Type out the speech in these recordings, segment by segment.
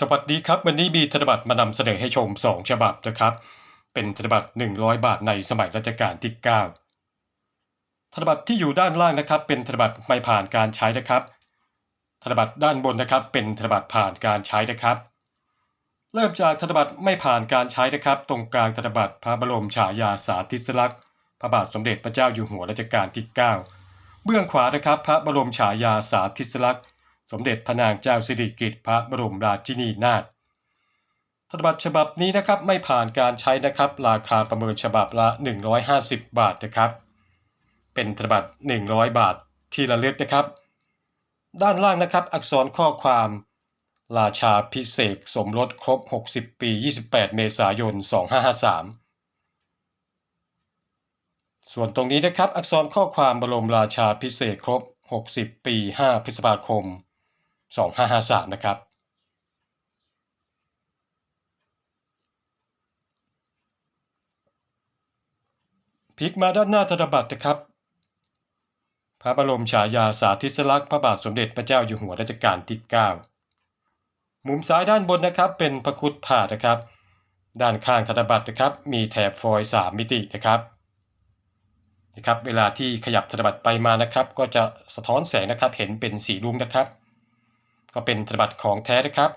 สวัสดีครับ วันนี้มีธนบัตรมานำเสนอให้ชม 2 ฉบับนะครับ เป็นธนบัตร 100 บาทในสมัยรัชกาลที่ 9 ธนบัตรที่อยู่ด้านล่างนะครับ เป็นธนบัตรไม่ผ่านการใช้นะครับ ธนบัตรด้านบนนะครับ เป็นธนบัตรผ่านการใช้นะครับ เริ่มจากธนบัตรไม่ผ่านการใช้นะครับ ตรงกลางธนบัตรพระบรมฉายาสาธิสลักษณ์พระบาทสมเด็จพระเจ้าอยู่หัวรัชกาลที่ 9 เบื้องขวานะครับ พระบรมฉายาสาธิสลักษณ์ สมเด็จพระนางเจ้าสิริกิติ์พระบรมราชินีนาถธนบัตรฉบับนี้นะครับไม่ผ่านการใช้นะครับ ราคาประเมินฉบับละ 150 บาทนะครับ เป็นธนบัตร100 บาทที่ระลึกนะครับ ด้านล่างนะครับอักษรข้อความ ราชาพิเศษกสมรสครบ 60 ปี 28 เมษายน 2553 ส่วนตรงนี้นะครับอักษรข้อความบรมราชาพิเศษกครบ 60 ปี 5 พฤษภาคม 2553 นะครับ พลิกมาด้านหน้าธนบัตรนะครับ พระบรมฉายาสาธิสลักษณ์พระบาทสมเด็จพระเจ้าอยู่หัวรัชกาลที่ 9 มุมซ้ายด้านบนนะครับ เป็นพระคุดผ่านะครับ ด้านข้างธนบัตรนะครับ มีแถบฟอยล์3มิตินะครับนะครับเวลาที่ขยับธนบัตรไปมานะครับ ก็จะสะท้อนแสงนะครับเห็นเป็นสีรุ้งนะครับ ก็เป็นธนบัตรของแท้นะครับ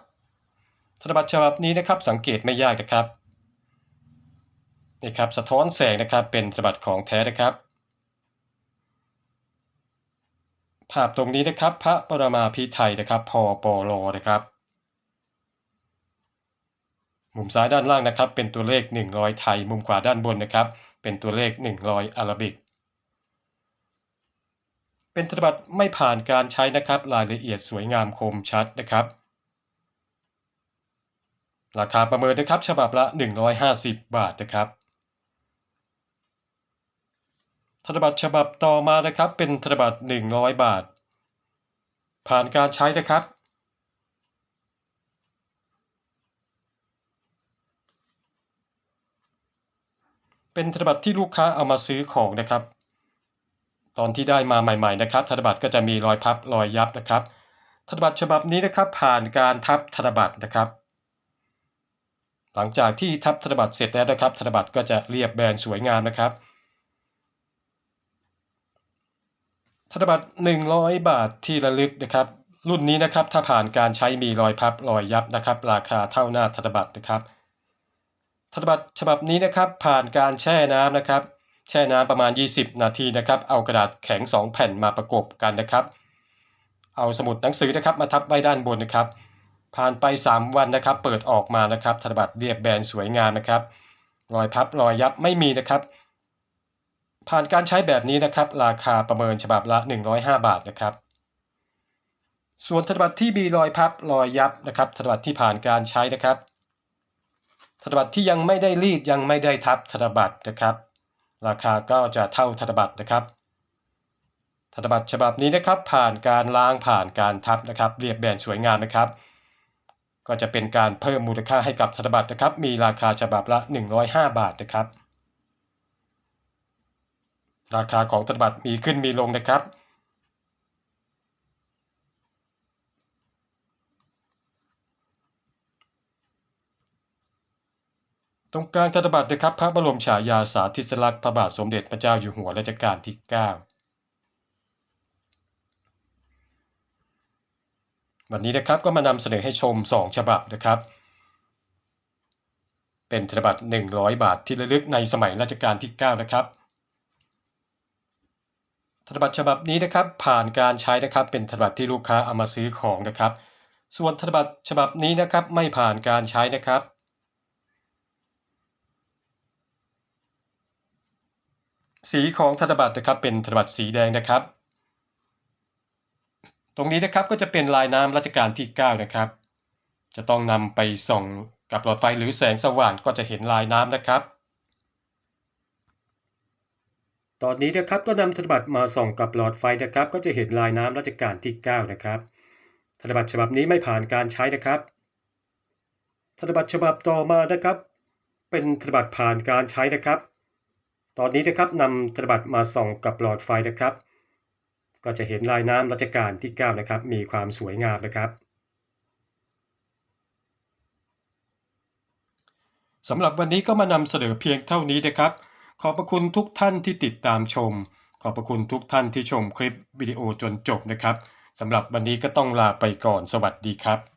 ธนบัตรฉบับนี้นะครับสังเกตไม่ยากนะครับนี่ครับสะท้อนแสงนะครับเป็นธนบัตรของแท้นะครับ ภาพตรงนี้นะครับ พระปรมาภิไธยนะครับพอปลนะครับ มุมซ้ายด้านล่างนะครับ เป็นตัวเลข 100 ไทย มุมขวาด้านบนนะครับ เป็นตัวเลข 100 อาราบิก เป็นธนบัตรไม่ผ่านการใช้นะครับ รายละเอียดสวยงามคมชัดนะครับ ราคาประเมินนะครับ ฉบับละ 150 บาทนะครับธนบัตรฉบับต่อมานะครับ เป็นธนบัตร 100 บาท ผ่านการใช้นะครับ เป็นธนบัตรที่ลูกค้าเอามาซื้อของนะครับ ตอนที่ได้มาใหม่ๆนะครับธนบัตรก็จะมีรอยพับรอยยับนะครับธนบัตรฉบับนี้นะครับผ่านการทับธนบัตรนะครับ หลังจากที่ทับธนบัตรเสร็จแล้วนะครับธนบัตรก็จะเรียบแบนสวยงามนะครับธนบัตร100 บาทที่ระลึกนะครับ รุ่นนี้นะครับถ้าผ่านการใช้มีรอยพับรอยยับนะครับ ราคาเท่าหน้าธนบัตรนะครับธนบัตรฉบับนี้นะครับผ่านการแช่น้ำนะครับ แช่น้ำประมาณ 20 นาทีนะครับ เอากระดาษแข็ง 2 แผ่นมาประกบกันนะครับ เอาสมุดหนังสือนะครับมาทับไว้ด้านบนนะครับ ผ่านไป 3 วันนะครับ เปิดออกมานะครับธนบัตรเรียบแบนสวยงามนะครับ รอยพับรอยยับไม่มีนะครับ ผ่านการใช้แบบนี้นะครับ ราคาประเมินฉบับละ 105 บาทนะครับ ส่วนธนบัตรที่มีรอยพับรอยยับนะครับธนบัตรที่ผ่านการใช้นะครับธนบัตรที่ยังไม่ได้รีดยังไม่ได้ทับธนบัตรนะครับ ราคาก็จะเท่าธนบัตรนะครับ ธนบัตรฉบับนี้นะครับ ผ่านการล้างผ่านการทับนะครับ เรียบแบนสวยงามนะครับ ก็จะเป็นการเพิ่มมูลค่าให้กับธนบัตรนะครับ มีราคาฉบับละ 105 บาทนะครับ ราคาของธนบัตรมีขึ้นมีลงนะครับ ตรงกลางธนบัตรนะครับ พระบรมฉายาสาธิสลักษณ์พระบาทสมเด็จพระเจ้าอยู่หัวรัชกาลที่ 9 วันนี้นะครับก็มานำเสนอให้ชม 2 ฉบับนะครับ เป็นธนบัตร 100 บาทที่ระลึกในสมัยรัชกาลที่ 9 นะครับธนบัตรฉบับนี้นะครับผ่านการใช้นะครับเป็นธนบัตรที่ลูกค้าเอามาซื้อของนะครับ ส่วนธนบัตรฉบับนี้นะครับไม่ผ่านการใช้นะครับ สีของธนบัตรนะครับเป็นธนบัตรสีแดงนะครับ ตรงนี้นะครับก็จะเป็นลายน้ำรัชกาลที่ 9 นะครับ จะต้องนำไปส่องกับหลอดไฟหรือแสงสว่างก็จะเห็นลายน้ำนะครับ ตอนนี้นะครับก็นำธนบัตรมาส่องกับหลอดไฟนะครับ ก็จะเห็นลายน้ำรัชกาลที่ 9 นะครับ ธนบัตรฉบับนี้ไม่ผ่านการใช้นะครับ ธนบัตรฉบับต่อมานะครับ เป็นธนบัตรผ่านการใช้นะครับ ตอนนี้นะครับนำธนบัตรมาส่องกับหลอดไฟนะครับ ก็จะเห็นลายน้ำรัชกาลที่ 9 นะครับ มีความสวยงามนะครับสำหรับวันนี้ก็มานำเสนอเพียงเท่านี้นะครับ ขอบพระคุณทุกท่านที่ติดตามชม ขอบพระคุณทุกท่านที่ชมคลิปวิดีโอจนจบนะครับสำหรับวันนี้ก็ต้องลาไปก่อนสวัสดีครับ